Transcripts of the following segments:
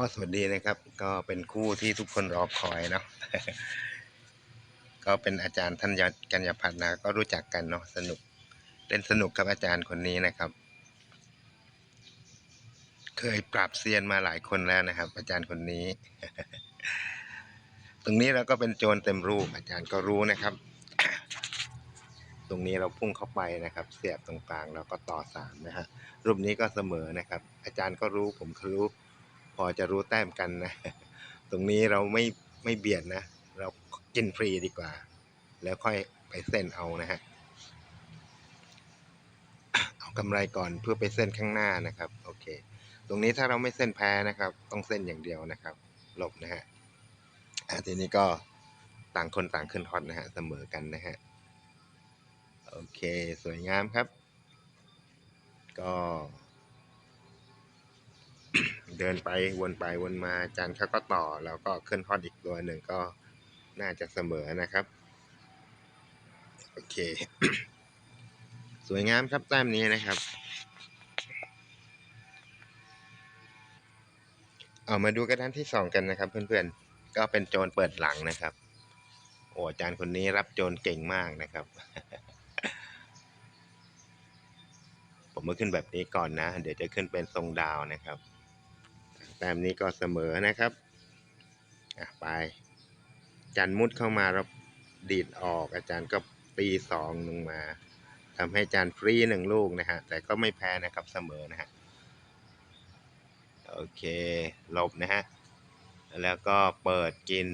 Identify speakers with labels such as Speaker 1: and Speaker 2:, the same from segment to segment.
Speaker 1: ก็สวัสดีนะครับ ก็เป็นคู่ที่ทุกคนรอคอยเนาะก็เป็นอาจารย์ท่านกัญญาพัฒน์นะก็รู้จักกันเนาะสนุกเล่นสนุกกับอาจารย์คนนี้นะครับ เคยปราบเซียนมาหลายคนแล้วนะครับ อาจารย์คนนี้ ตรงนี้เราก็เป็นโจรเต็มรูป อาจารย์ก็รู้นะครับ ตรงนี้เราพุ่งเข้าไปนะครับ เสียบตรงกลางแล้วก็ต่อสามนะฮะรูปนี้ก็เสมอนะครับ อาจารย์ก็รู้ผมก็รู้ พอจะรู้แต้มกันนะ ตรงนี้เราไม่ไม่เบียดนะ เรากินฟรีดีกว่า แล้วค่อยไปเส้นเอานะฮะ เอากำไรก่อนเพื่อไปเส้นข้างหน้านะครับ โอเค ตรงนี้ถ้าเราไม่เส้นแพ้นะครับ ต้องเส้นอย่างเดียวนะครับ หลบนะฮะอะทีนี้ก็ต่างคนต่างขึ้นฮอตนะฮะ เสมอกันนะฮะ โอเค สวยงามครับ ก็ เดินไปวนไปวนมาจารย์เขาก็ต่อแล้วก็ขึ้นฮอตอีกตัวหนึ่งก็น่าจะเสมอนะครับ โอเค สวยงามครับแต้มนี้นะครับ เอามาดูกระดานที่สองกันนะครับ เพื่อนๆ ก็เป็นโจรเปิดหลังนะครับ โอ้อาจารย์คนนี้รับโจรเก่งมากนะครับผมมาขึ้นแบบนี้ก่อนนะ เดี๋ยวจะขึ้นเป็นทรงดาวนะครับ แต้มนี้ก็เสมอนะครับอะไปจารย์มุดเข้ามาแล้วดีดออกอาจารย์ก็ตีสองลงมาทำให้อาจารย์ฟรีหนึ่งลูกนะฮะแต่ก็ไม่แพ้นะครับเสมอนะฮะโอเคหลบนะฮะแล้วก็เปิดกิน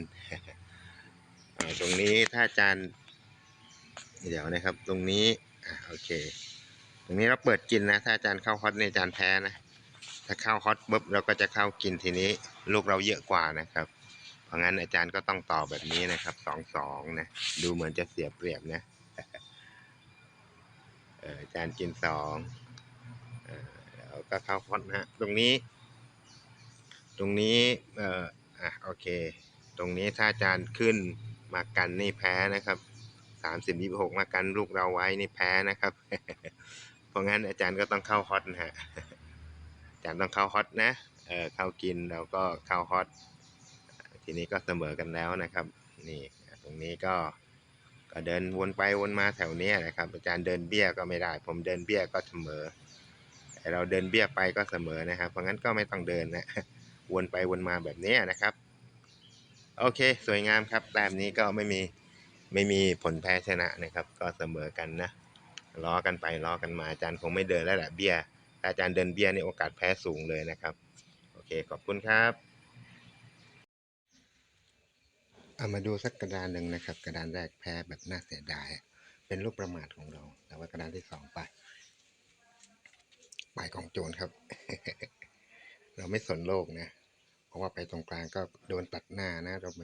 Speaker 1: ตรงนี้ถ้าอาจารย์เดี๋ยวนะครับตรงนี้อโอเค ตรงนี้เราเปิดกินนะ ถ้าอาจารย์เข้าฮอตในอาจารย์แพ้นะ ถ้าเข้าฮอตปุ๊บเราก็จะเข้ากินทีนี้ ลูกเราเยอะกว่านะครับ เพราะงั้นอาจารย์ก็ต้องต่อแบบนี้นะครับสองสองนะดูเหมือนจะเสียเปรียบนะอาจารย์กินสองเออแล้วก็เข้าฮอตนะฮะตรงนี้ ตรงนี้เอ่ออะโอเค ตรงนี้ถ้าอาจารย์ขึ้นมากันนี่แพ้นะครับสามสิบยี่หกมากันลูกเราไว้นี่แพ้นะครับ เพราะงั้นอาจารย์ก็ต้องเข้าฮอตนะฮะ จารย์ต้องเข้าฮอตนะเออเข้ากินแล้วก็เข้าฮอตทีนี้ก็เสมอกันแล้วนะครับนี่ตรงนี้ก็ก็เดินวนไปวนมาแถวเนี้ยนะครับ อาจารย์เดินเบี้ยก็ไม่ได้ ผมเดินเบี้ยก็เสมอแต่เราเดินเบี้ยไปก็เสมอนะครับ เพราะงั้นก็ไม่ต้องเดินนะวนไปวนมาแบบเนี้ยนะครับ โอเค สวยงามครับแต้มนี้ก็ไม่มีไม่มีผลแพ้ชนะนะครับ ก็เสมอกันนะล้อกันไปล้อกันมาอาจารย์คงไม่เดินแล้วแหละเบี้ย อาจารย์เดินเบี้ยนี่โอกาสแพ้สูงเลยนะครับ โอเค ขอบคุณครับเอามาดูสักกระดานหนึ่งนะครับ กระดานแรกแพ้แบบน่าเสียดาย เป็นลูกประมาทของเรา แต่ว่ากระดานที่สองไปไปกองโจรครับ เราไม่สนโลกนะ เพราะว่าไปตรงกลางก็โดนตัดหน้านะ เราไป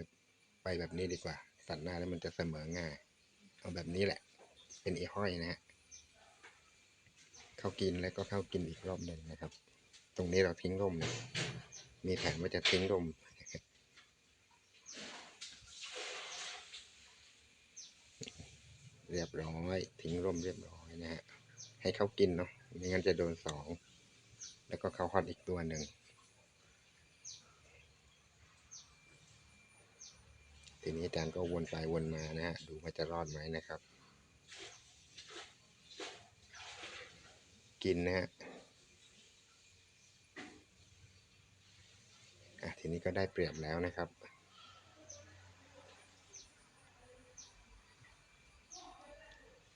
Speaker 1: ไปแบบนี้ดีกว่า ตัดหน้าแล้วมันจะเสมอง่าย เอาแบบนี้แหละ เป็นอีห้อยนะฮะ เข้ากินแล้วก็เข้ากินอีกรอบหนึ่งนะครับ ตรงนี้เราทิ้งร่มนะมีแผนว่าจะทิ้งร่มเรียบร้อยทิ้งร่มเรียบร้อยนะฮะให้เขากินเนาะไม่งั้นจะโดนสอง แล้วก็เขาฮอตอีกตัวหนึ่งทีนี้อาจารย์ก็วนไปวนมานะฮะดูว่าจะรอดไหมนะครับ กินนะฮะอะทีนี้ก็ได้เปรียบแล้วนะครับ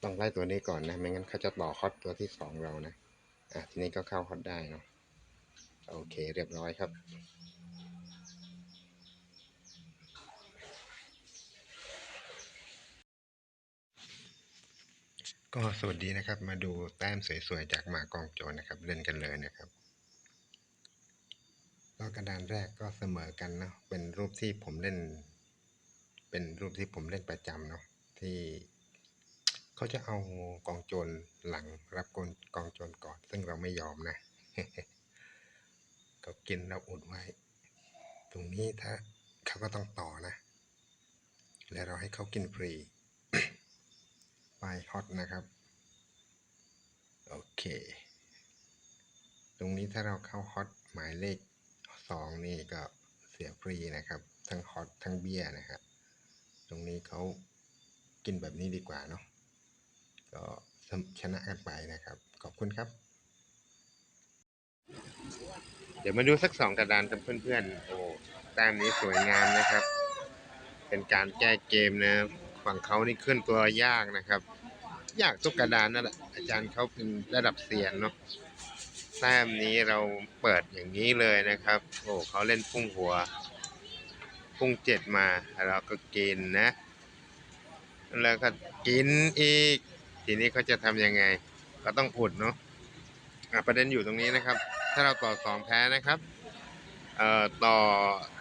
Speaker 1: ต้องไล่ตัวนี้ก่อนนะ ไม่งั้นเขาจะต่อคอตตัวที่สองเรานะ อะ ทีนี้ก็เข้าคอตได้เนาะ โอเค เรียบร้อยครับ ก็สวัสดีนะครับ มาดูแต้มสวยๆจากหมากองโจรนะครับ เล่นกันเลยนะครับก็กระดานแรกก็เสมอกันเนาะเป็นรูปที่ผมเล่น เป็นรูปที่ผมเล่นประจำเนาะที่เขาจะเอากองโจรหลังรับกองกองโจรก่อน ซึ่งเราไม่ยอมนะก็กินเราอุดไว้ ตรงนี้ถ้าเขาก็ต้องต่อนะ แล้วเราให้เขากินฟรี ไปฮอตนะครับ โอเค ตรงนี้ถ้าเราเข้าฮอตหมายเลขสองนี่ก็เสียฟรีนะครับ ทั้งฮอตทั้งเบี้ยนะครับตรงนี้เขากินแบบนี้ดีกว่าเนาะก็ชนะกันไปนะครับ ขอบคุณครับ เดี๋ยวมาดูสักสองกระดานกับเพื่อนๆโอ้แต้มนี้สวยงามนะครับ เป็นการแก้เกมนะ ฝั่งเขานี่ขึ้นตัวยากนะครับ ยากทุกกระดานนั่นแหละอาจารย์เขาเป็นระดับเซียนเนาะแต้มนี้เราเปิดอย่างนี้เลยนะครับ โอ้เขาเล่นพุ่งหัว พุ่งเจ็ดมาเราก็กินนะ แล้วก็กินอีก ทีนี้เขาจะทำยังไง ก็ต้องอุดเนาะะประเด็นอยู่ตรงนี้นะครับ ถ้าเราต่อสองแพ้นะครับเอ่อต่อ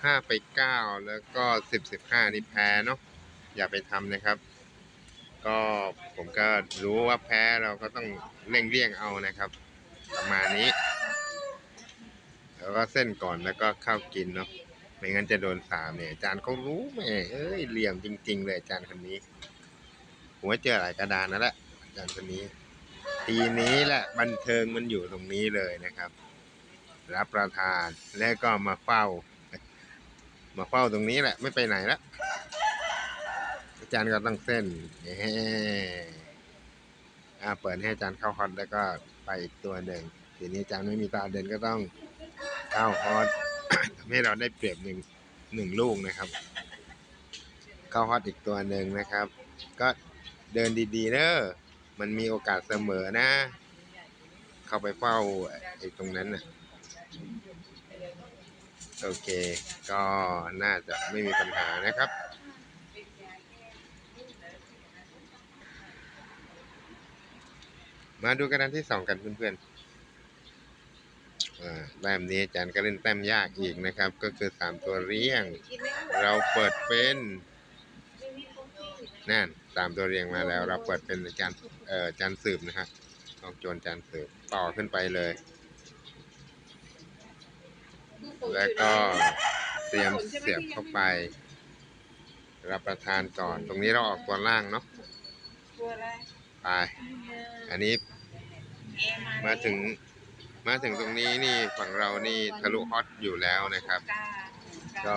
Speaker 1: ห้าไปเก้าแล้วก็สิบสิบห้านี่แพ้เนาะ อย่าไปทำนะครับ ก็ผมก็รู้ว่าแพ้เราก็ต้องเร่งเลี่ยงเอานะครับ ประมาณนี้ แล้วก็เส้นก่อนแล้วก็ข้าวกินเนาะไม่งั้นจะโดนสามเนี่ยอาจารย์เขารู้แหม่เอ้ยเหลี่ยมจริง ๆ เลยอาจารย์คนนี้ผมว่าเจอหลายกระดานนั่นแหละอาจารย์คนนี้ทีนี้แหละบันเทิงมันอยู่ตรงนี้เลยนะครับ รับประทานแล้วก็มาเฝ้า มาเฝ้าตรงนี้แหละไม่ไปไหนละอา จารย์ก็ต้องเส้นเฮ้อ่าเปิดให้อาจารย์เข้าฮอตแล้วก็ไปอีกตัวหนึ่งทีนี้อาจารย์ไม่มีตาเดินก็ต้องเข้าฮอตทำให้เราได้เปรียบหนึ่งหนึ่งลูกนะครับ เข้าฮอตอีกตัวหนึ่งนะครับ ก็เดินดีๆเด้อมันมีโอกาสเสมอนะ เข้าไปเฝ้าไอ้ตรงนั้นน่ะโอเค ก็น่าจะไม่มีปัญหานะครับ มาดูกระดานที่สองกันเพื่อนๆอ่าแต้มนี้อาจารย์ก็เล่นแต้มยากอีกนะครับ ก็คือสามตัวเรียง เราเปิดเป็นนั่นสามตัวเรียงมาแล้ว เราเปิดเป็นอาจารย์เอ่ออาจารย์สืบนะฮะกองโจรอาจารย์สืบต่อขึ้นไปเลย แล้วก็เตรียมเสียบเข้าไป รับประทานก่อน ตรงนี้เราออกตัวล่างเนาะ
Speaker 2: ตัวอะไร
Speaker 1: ไปอันนี้ มาถึงมาถึงตรงนี้นี่ฝั่งเรานี่ทะลุฮอตอยู่แล้วนะครับ
Speaker 2: กา
Speaker 1: ก็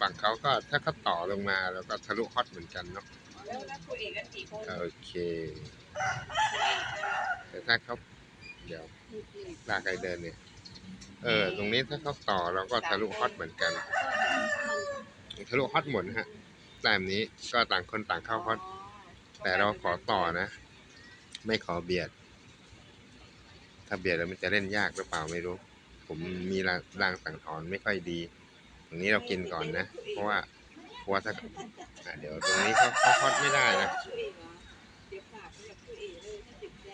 Speaker 1: ฝั่งเขาก็ถ้าเขาต่อลงมาแล้วก็ทะลุฮอตเหมือนกันเนาะ
Speaker 2: แล้วแล้วตัวเอกกันกี่คน
Speaker 1: โอเค แต่ถ้าเขาเดี๋ยวลากใครเดินเนี่ย เออ ตรงนี้ถ้าเขาต่อเราก็ทะลุฮอตเหมือนกันทะลุฮอตหมดนะฮะแต้มนี้ก็ต่างคนต่างเข้าฮอตแต่เราขอต่อนะ ไม่ขอเบียด ถ้าเบียดแล้วมันจะเล่นยากหรือเปล่าไม่รู้ ผมมีรางสังหรณ์ไม่ค่อยดีตรงนี้เรากินก่อนนะ เพราะว่าเพราะว่าถ้าเดี๋ยวตรงนี้เขาเขาฮอตไม่ได้นะ
Speaker 2: เออเดี๋ยวฝากไว้กับตัวเอกเลยถ้าติดใจ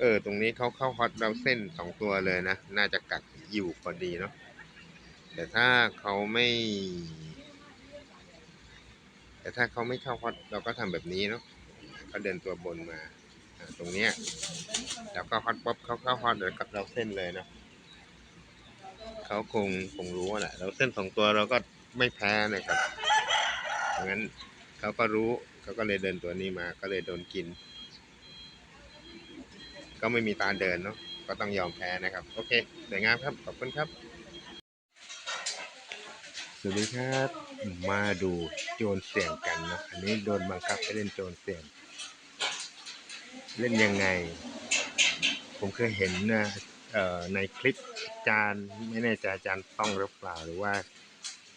Speaker 1: เออ ตรงนี้เขาเข้าฮอตเราเส้นสองตัวเลยนะ น่าจะกัดอยู่พอดีเนาะแต่ถ้าเขาไม่ แต่ถ้าเขาไม่เข้าฮอตเราก็ทำแบบนี้เนาะเขาเดินตัวบนมา ตรงเนี้ยแล้วก็ฮอตป๊อปเขาเข้าฮอตเดี๋ยวกับเราเส้นเลยนะเขาคงคงรู้แหละเราเส้นสองตัวเราก็ไม่แพ้นะครับดังนั้นเขาก็รู้เขาก็เลยเดินตัวนี้มา ก็เลยโดนกิน ก็ไม่มีตาเดินเนาะก็ต้องยอมแพ้นะครับ โอเคสวยงามครับ ขอบคุณครับ สวัสดีครับ มาดูโจรเสี่ยงกันเนาะอันนี้โดนบังคับให้เล่นโจรเสี่ยง เล่นยังไง ผมเคยเห็นนะในคลิปอาจารย์ไม่แน่ใจอาจารย์ต้องหรือเปล่าหรือว่า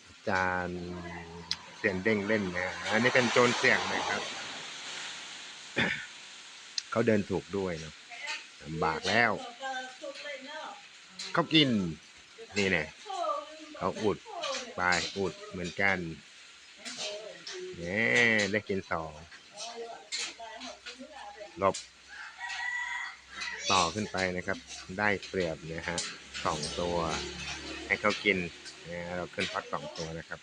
Speaker 1: อาจารย์เสียงเด้งเล่นนะอันนี้เป็นโจรเสี่ยงนะครับเขาเดินถูกด้วยเนาะลำบากแล้วเขากิน นี่แน่เขาอุดปลายอุดเหมือนกันเนี่ยได้กินสอง หลบต่อขึ้นไปนะครับ ได้เปรียบนะฮะสองตัว ให้เขากินนะเราขึ้นพัดสองตัวนะครับ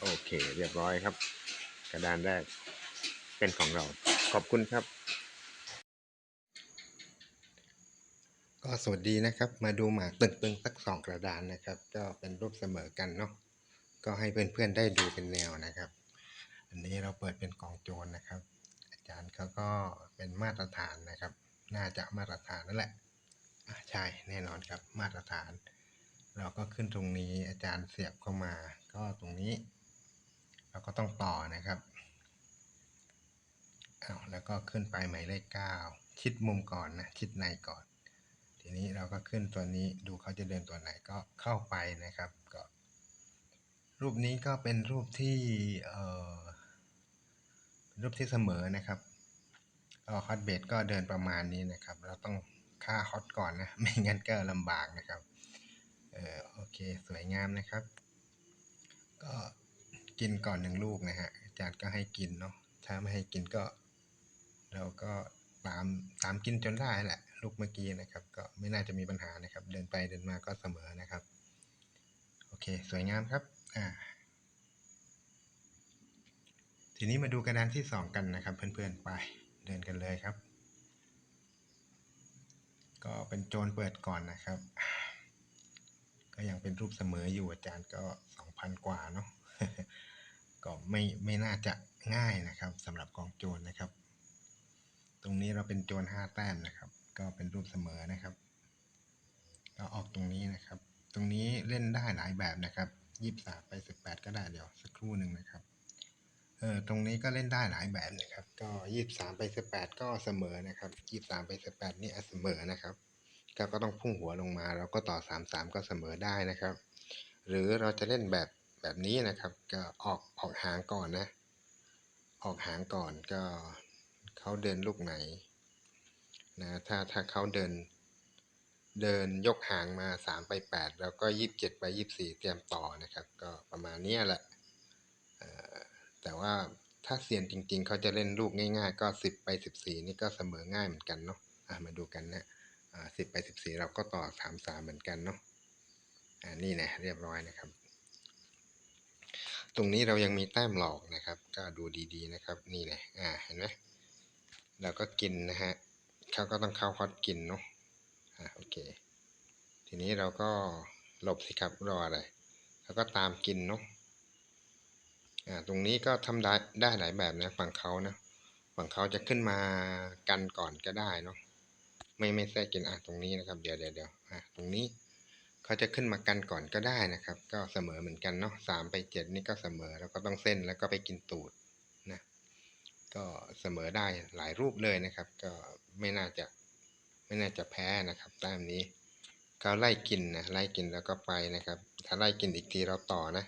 Speaker 1: โอเค เรียบร้อยครับ กระดานแรกเป็นของเรา ขอบคุณครับ ก็สวัสดีนะครับ มาดูหมากตึงๆสักสองกระดานนะครับ ก็เป็นรูปเสมอกันเนาะก็ให้เพื่อนๆได้ดูเป็นแนวนะครับ อันนี้เราเปิดเป็นกล่องโจรนนะครับ อาจารย์เขาก็เป็นมาตรฐานนะครับ น่าจะมาตรฐานนั่นแหละใช่แน่นอนครับมาตรฐาน เราก็ขึ้นตรงนี้อาจารย์เสียบเข้ามา ก็ตรงนี้ เราก็ต้องต่อนะครับอ้าวแล้วก็ขึ้นไปหมายเลขเก้าชิดมุมก่อนนะชิดในก่อน ทีนี้เราก็ขึ้นตัวนี้ดูเขาจะเดินตัวไหนก็เข้าไปนะครับก็รูปนี้ก็เป็นรูปที่เอ่อ รูปที่เสมอนะครับก็ฮอตเบดก็เดินประมาณนี้นะครับ เราต้องฆ่าฮอตก่อนนะ ไม่งั้นก็ลำบากนะครับ เออโอเคสวยงามนะครับ ก็กินก่อนหนึ่งลูกนะฮะอาจารย์ก็ให้กินเนาะถ้าไม่ให้กินก็ เราก็ตามตามกินจนได้แหละ ลูกเมื่อกี้นะครับ ก็ไม่น่าจะมีปัญหานะครับ เดินไปเดินมาก็เสมอนะครับ โอเค สวยงามครับ อ่า ทีนี้มาดูกระดานที่สองกันนะครับ เพื่อนๆไปเดินกันเลยครับ ก็เป็นโจรเปิดก่อนนะครับ ก็ยังเป็นรูปเสมออยู่อาจารย์ก็สองพันกว่าเนาะก็ไม่ไม่น่าจะง่ายนะครับสำหรับกองโจรนะครับ ตรงนี้เราเป็นโจรห้าแต้มนะครับ ก็เป็นรูปเสมอนะครับก็ออกตรงนี้นะครับ ตรงนี้เล่นได้หลายแบบนะครับยี่สามไปสิบแปดก็ได้เดี๋ยวสักครู่หนึ่งนะครับ เออตรงนี้ก็เล่นได้หลายแบบนะครับ ก็ยี่สามไปสิบแปดก็เสมอนะครับยี่สามไปสิบแปดนี่เสมอนะครับก็ก็ต้องพุ่งหัวลงมา แล้วก็ต่อสามสามก็เสมอได้นะครับ หรือเราจะเล่นแบบแบบนี้นะครับ ก็ออกออกหางก่อนนะ ออกหางก่อนก็เขาเดินลูกไหนนะถ้าถ้าเขาเดิน เดินยกหางมาสามไปแปดแล้วก็ยี่สิบเจ็ดไปยี่สิบสี่เตรียมต่อนะครับ ก็ประมาณนี้แหละ แต่ว่าถ้าเซียนจริง ๆ เขาจะเล่นลูกง่าย ๆ ก็สิบไปสิบสี่นี่ก็เสมอง่ายเหมือนกันเนาะอะมาดูกันนะอ่าสิบไปสิบสี่เราก็ต่อสามสามเหมือนกันเนาะอ่านี่นะเรียบร้อยนะครับ ตรงนี้เรายังมีแต้มหลอกนะครับ ก็ดูดีๆนะครับ นี่นะอ่าเห็นไหมเราก็กินนะฮะเขาก็ต้องเข้าฮอตกินเนาะอ่าโอเค ทีนี้เราก็หลบสิครับรออะไรแล้วก็ตามกินเนาะ อ่าตรงนี้ก็ทำได้ได้หลายแบบนะฝั่งเขานะฝั่งเขาจะขึ้นมากันก่อนก็ได้เนาะไม่ไม่แทรกกินอะตรงนี้นะครับ เดี๋ยวเดี๋ยวเดี๋ยวอะตรงนี้เขาจะขึ้นมากันก่อนก็ได้นะครับ ก็เสมอเหมือนกันเนาะสามไปเจ็ดนี่ก็เสมอแล้วก็ต้องเส้นแล้วก็ไปกินตูดนะก็เสมอได้หลายรูปเลยนะครับ ก็ไม่น่าจะไม่น่าจะแพ้นะครับแต้มนี้เขาไล่กินนะไล่กินแล้วก็ไปนะครับ ถ้าไล่กินอีกทีเราต่อนะ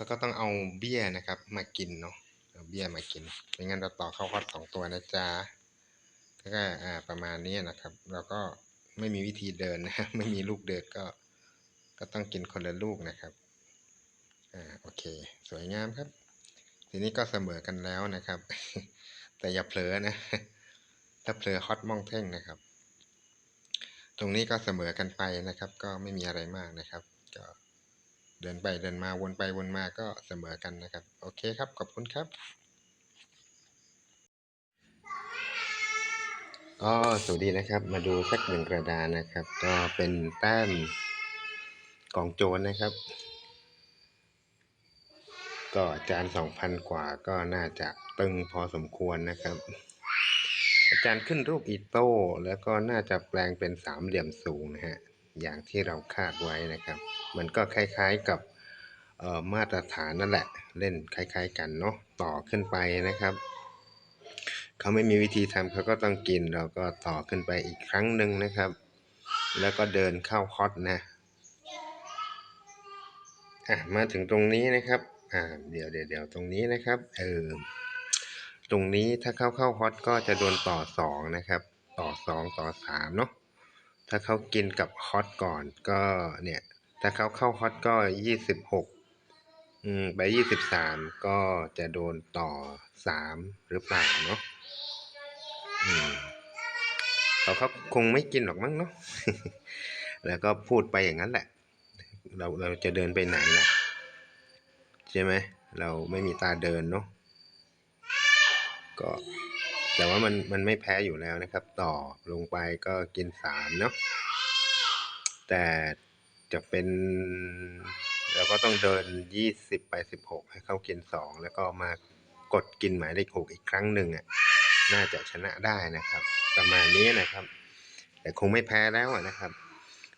Speaker 1: เขาก็ต้องเอาเบี้ยนะครับ มากินเนาะเอาเบี้ยมากินไม่งั้นเราต่อเข้าฮอตสองตัวนะจ๊ะก็อ่าประมาณนี้นะครับ เราก็ไม่มีวิธีเดินนะไม่มีลูกเดินก็ ก็ต้องกินคนละลูกนะครับอ่าโอเค สวยงามครับ ทีนี้ก็เสมอกันแล้วนะครับ แต่อย่าเผลอนะถ้าเผลอฮอตมองเท่งนะครับ ตรงนี้ก็เสมอกันไปนะครับ ก็ไม่มีอะไรมากนะครับ ก็ เดินไปเดินมาวนไปวนมาก็เสมอกันนะครับ โอเคครับ ขอบคุณครับก็สวัสดีนะครับ มาดูสักหนึ่งกระดานนะครับ ก็เป็นแต้มกองโจรนะครับ ก็อาจารย์สองพันกว่าก็น่าจะตึงพอสมควรนะครับ อาจารย์ขึ้นรูปอีโต้แล้วก็น่าจะแปลงเป็นสามเหลี่ยมสูงนะฮะอย่างที่เราคาดไว้นะครับ มันก็คล้ายๆกับมาตรฐานนั่นแหละ เล่นคล้าย ๆ กันเนาะต่อขึ้นไปนะครับ เขาไม่มีวิธีทำเขาก็ต้องกินเราก็ต่อขึ้นไปอีกครั้งหนึ่งนะครับ แล้วก็เดินเข้าฮอตนะอะมาถึงตรงนี้นะครับอ่าเดี๋ยวเดี๋ยวเดี๋ยวตรงนี้นะครับเออตรงนี้ถ้าเข้าเข้าฮอตก็จะโดนต่อสองนะครับ ต่อสองต่อสามเนาะถ้าเขากินกับฮอตก่อนก็เนี่ย ถ้าเขาเข้าฮอตก็ยี่สิบหกอืมไปยี่สิบสามก็จะโดนต่อสามหรือเปล่าเนาะอืมเขาเขาคงไม่กินหรอกมั้งเนาะแล้วก็พูดไปอย่างนั้นแหละ เราเราจะเดินไปไหนล่ะ ใช่ไหม เราไม่มีตาเดินเนาะก็แต่ว่ามันมันไม่แพ้อยู่แล้วนะครับ ต่อลงไปก็กินสามเนาะแต่ จะเป็นเราก็ต้องเดินยี่สิบไปสิบหกให้เขากินสองแล้วก็มากดกินหมายเลขหกอีกครั้งหนึ่งอะน่าจะชนะได้นะครับ ประมาณนี้นะครับ แต่คงไม่แพ้แล้วนะครับ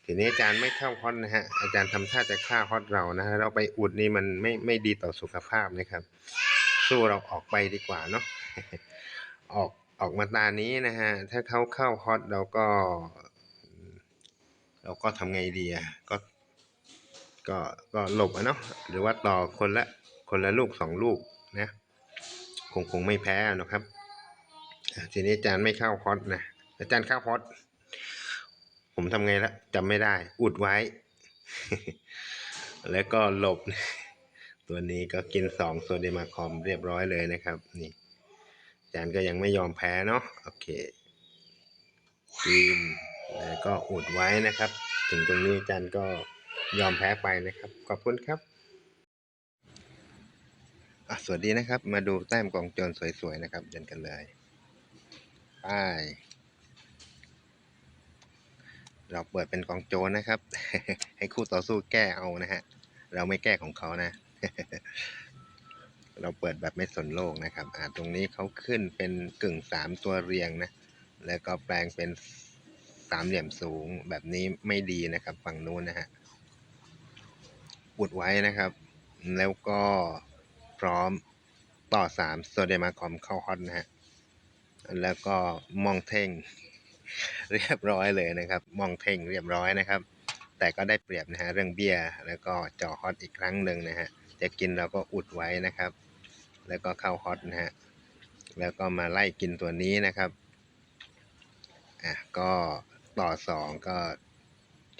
Speaker 1: ทีนี้อาจารย์ไม่เข้าฮอตนะฮะอาจารย์ทำท่าจะฆ่าฮอตเรานะฮะเราไปอุดนี่มันไม่ไม่ดีต่อสุขภาพนะครับ สู้เราออกไปดีกว่าเนาะออกออกมาตานี้นะฮะถ้าเขาเข้าฮอตเราก็ เราก็ทำไงดีอะก็ก็ก็หลบอะเนาะหรือว่าต่อคนละคนละลูกสองลูกนะคงคงไม่แพ้นะครับทีนี้อาจารย์ไม่เข้าฮอตนะอาจารย์เข้าฮอตผมทำไงละจำไม่ได้ อุดไว้ แล้วก็หลบ ตัวนี้ก็กินสองโซเดียมาคอมเรียบร้อยเลยนะครับ นี่อาจารย์ก็ยังไม่ยอมแพ้เนาะโอเคกิน ก็อุดไว้นะครับ ถึงตรงนี้อาจารย์ก็ยอมแพ้ไปนะครับ ขอบคุณครับสวัสดีนะครับ มาดูแต้มกองโจรสวยๆนะครับ เดินกันเลยไปเราเปิดเป็นกองโจรนะครับ ให้คู่ต่อสู้แก้เอานะฮะ เราไม่แก้ของเขานะ เราเปิดแบบไม่สนโลกนะครับ อ่าตรงนี้เขาขึ้นเป็นกึ่งสามตัวเรียงนะ แล้วก็แปลงเป็น สามเหลี่ยมสูงแบบนี้ไม่ดีนะครับ ฝั่งนู้นนะฮะอุดไว้นะครับ แล้วก็พร้อมต่อสามโซเดียมาคอมเข้าฮอตนะฮะแล้วก็มองเท่ง เรียบร้อยเลยนะครับ มองเท่งเรียบร้อยนะครับ แต่ก็ได้เปรียบนะฮะเรื่องเบี้ยแล้วก็จ่อฮอตอีกครั้งหนึ่งนะฮะจะกินเราก็อุดไว้นะครับ แล้วก็เข้าฮอตนะฮะแล้วก็มาไล่กินตัวนี้นะครับอะก็ ต่อสองก็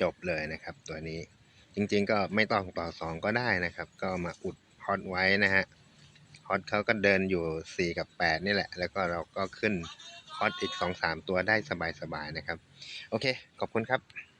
Speaker 1: จบเลยนะครับ ตัวนี้จริงๆก็ไม่ต้องต่อสองก็ได้นะครับ ก็มาอุดฮอตไว้นะฮะฮอตเขาก็เดินอยู่สี่กับแปดนี่แหละ แล้วก็เราก็ขึ้นฮอตอีกสองสามตัวได้สบายๆนะครับ โอเค ขอบคุณครับ